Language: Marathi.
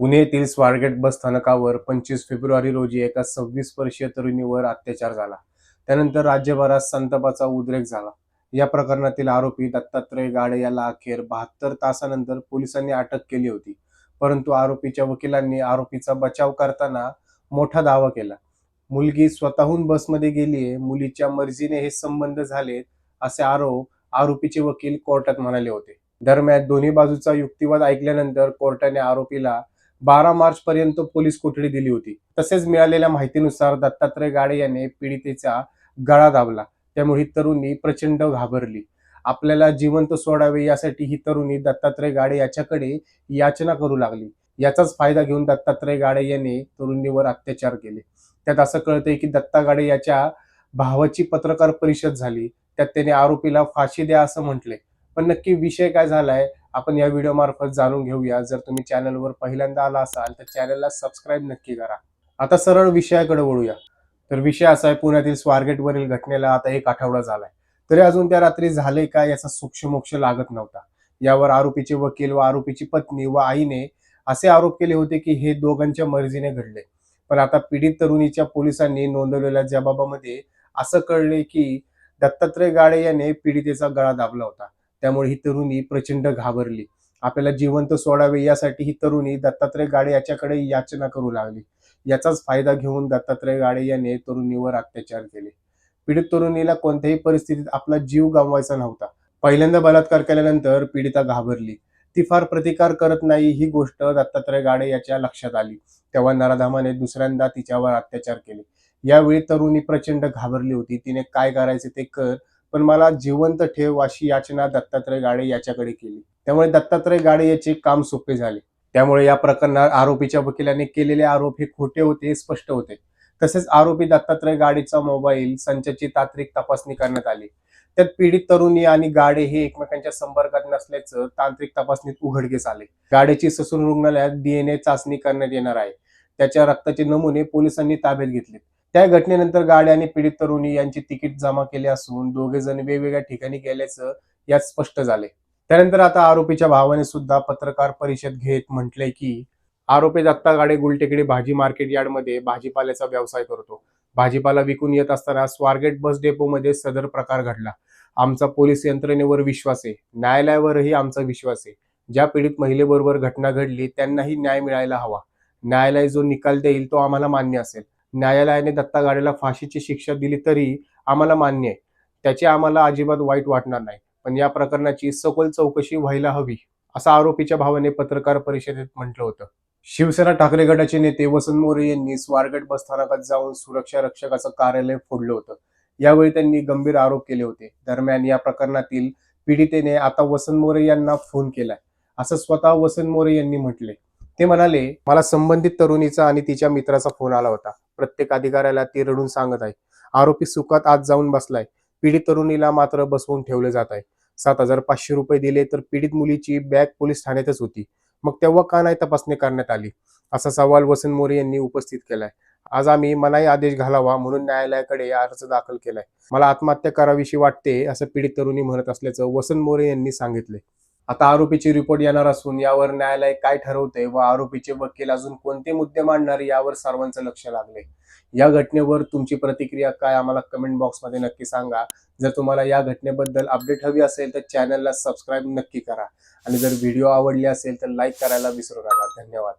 पुणे येथील स्वारगेट बस स्थानकावर पंचवीस फेब्रुवारी रोजी एका सव्वीस वर्षीय तरुणीवर अत्याचार झाला. त्यानंतर राज्यभरात संतापाचा उद्रेक झाला. या प्रकरणातील आरोपी दत्तात्रय गाडे याला अखेर बहात्तर तासानंतर पोलिसांनी अटक केली होती. परंतु आरोपीच्या वकिलांनी आरोपीचा बचाव करताना मोठा दावा केला. मुलगी स्वतःहून बसमध्ये गेलीये मुलीच्या मर्जीने हे संबंध झालेत असे आरोप आरोपीचे वकील कोर्टात म्हणाले होते. दरम्यान दोन्ही बाजूचा युक्तिवाद ऐकल्यानंतर कोर्टाने आरोपीला बारा मार्च पर्यंत पोलीस कोठडी दिली होती. तसेच मिळालेल्या माहितीनुसार दत्तात्रय गाडे याने पीडितेचा गळा दाबला. त्यामुळे ही तरुणी प्रचंड घाबरली. आपल्याला जिवंत सोडावे यासाठी ही तरुणी दत्तात्रय गाडे याच्याकडे याचना करू लागली. याचाच फायदा घेऊन दत्तात्रय गाडे याने तरुणीवर अत्याचार केले. त्यात असं कळतंय की दत्ता गाडे याच्या भावाची पत्रकार परिषद झाली. त्यात त्याने आरोपीला फाशी द्या असं म्हटले. पण नक्की विषय काय झालाय? आपण या व्हिडिओ मार्फत जाणून घेऊया. जर तुम्ही चॅनलवर पहिल्यांदा आला असाल तर चॅनलला सबस्क्राईब नक्की करा. आता सरळ विषयाकडे वळूया. तर विषय असा आहे पुण्यातील स्वारगेटवरील घटनेला आता एक आठवडा झालाय. तरी अजून त्या रात्री झाले का याचा सूक्ष्मोक्ष लागत नव्हता. यावर आरोपीचे वकील व आरोपीची पत्नी व आईने असे आरोप केले होते की हे दोघांच्या मर्जीने घडले. पण आता पीडित तरुणीच्या पोलिसांनी नोंदवलेल्या जबाबामध्ये असं कळले की दत्तात्रय गाडे याने पीडितेचा गळा दाबला होता. त्यामुळे ही तरुणी प्रचंड घाबरली. आपल्याला जिवंत सोडावे यासाठी ही तरुणी दत्तात्रय गाडे याच्याकडे याचना करू लागली. याचाच फायदा घेऊन दत्तात्रय गाडे याने तरुणीवर अत्याचार केले. पीडित तरुणीला कोणत्याही परिस्थितीत आपला जीव गमवायचा नव्हता. पहिल्यांदा बलात्कार केल्यानंतर पीडिता घाबरली. ती फार प्रतिकार करत नाही ही गोष्ट दत्तात्रय गाडे याच्या लक्षात आली. तेव्हा नराधामाने दुसऱ्यांदा तिच्यावर अत्याचार केले. यावेळी तरुणी प्रचंड घाबरली होती. तिने काय करायचे ते कर पण मला जिवंत ठेव अशी याचना दत्तात्रय गाडे याच्याकडे केली. त्यामुळे दत्तात्रय गाडे याचे काम सोपे झाले. त्यामुळे या प्रकरणात आरोपीच्या वकिलाने केलेले आरोप हे खोटे होते हे स्पष्ट होते. तसेच आरोपी दत्तात्रय गाडीचा मोबाईल संचाची तांत्रिक तपासणी करण्यात आली. त्यात पीडित तरुणी आणि गाडे हे एकमेकांच्या संपर्कात नसल्याचं तांत्रिक तपासणीत उघडकीस आले. गाडेची ससून रुग्णालयात डीएनए चाचणी करण्यात येणार आहे. त्याच्या रक्ताचे नमुने पोलिसांनी ताब्यात घेतले त्या घटनेनंतर गाडे आणि पीडित तरुणी यांची तिकीट जमा केले असून दोघे जण वेगवेगळ्या ठिकाणी गेल्याचं यात स्पष्ट झाले त्यानंतर आता आरोपीच्या भावाने सुद्धा पत्रकार परिषद घेत म्हटलंय की आरोपी दत्ता गाडे गुलटेकडी भाजी मार्केट यार्डमध्ये भाजीपाल्याचा व्यवसाय करतो. भाजीपाला विकून येत असताना स्वारगेट बस डेपोमध्ये सदर प्रकार घडला. आमचा पोलीस यंत्रणेवर विश्वास आहे न्यायालयावरही आमचा विश्वास आहे. ज्या पीडित महिलेबरोबर घटना घडली त्यांनाही न्याय मिळायला हवा. न्यायालय जो निकाल देईल तो आम्हाला मान्य असेल. न्यायालयाने दत्ता गाडेला फाशीची शिक्षा दिली तरी आम्हाला मान्य आहे. त्याचे आम्हाला अजिबात वाईट वाटणार नाही. पण या प्रकरणाची सखोल चौकशी व्हायला हवी असं आरोपीच्या भावाने पत्रकार परिषदेत म्हटलं होतं. शिवसेना ठाकरे गटाचे नेते वसंत मोरे यांनी स्वारगेट बस स्थानकात जाऊन सुरक्षा रक्षकाचं कार्यालय फोडलं होतं. यावेळी त्यांनी गंभीर आरोप केले होते. दरम्यान या प्रकरणातील पीडितेने आता वसंत मोरे यांना फोन केलाय. असं स्वतः वसंत मोरे यांनी म्हटले ते म्हणाले मला संबंधित तरुणीचा आणि तिच्या मित्राचा फोन आला होता. प्रत्येक अधिकाऱ्याला ती रडून सांगत आहे. आरोपी सुखात आत जाऊन बसलाय. पीडित तरुणीला मात्र बसवून ठेवले जात आहे. सात हजार पाचशे रुपये दिले तर पीडित मुलीची बॅग पोलीस ठाण्यातच होती. मग तेव्हा का नाही तपासणी करण्यात आली? असा सवाल वसंत मोरे यांनी उपस्थित केलाय. आज आम्ही मनाई आदेश घालावा म्हणून न्यायालयाकडे अर्ज दाखल केलाय. मला आत्महत्या करावीशी वाटते असं पीडित तरुणी म्हणत असल्याचं वसंत मोरे यांनी सांगितले आता आरोपीची रिपोर्ट येणार असून यावर न्यायालय काय ठरवते व आरोपीचे वकील अजून कोणते मुद्दे मांडणार यावर सर्वांचं लक्ष लागले या घटनेवर तुमची प्रतिक्रिया काय आम्हाला कमेंट बॉक्समध्ये नक्की सांगा. जर तुम्हाला या घटनेबद्दल अपडेट हवी असेल तर चॅनलला सबस्क्राईब नक्की करा. आणि जर व्हिडिओ आवडली असेल तर लाईक करायला विसरू नका. धन्यवाद.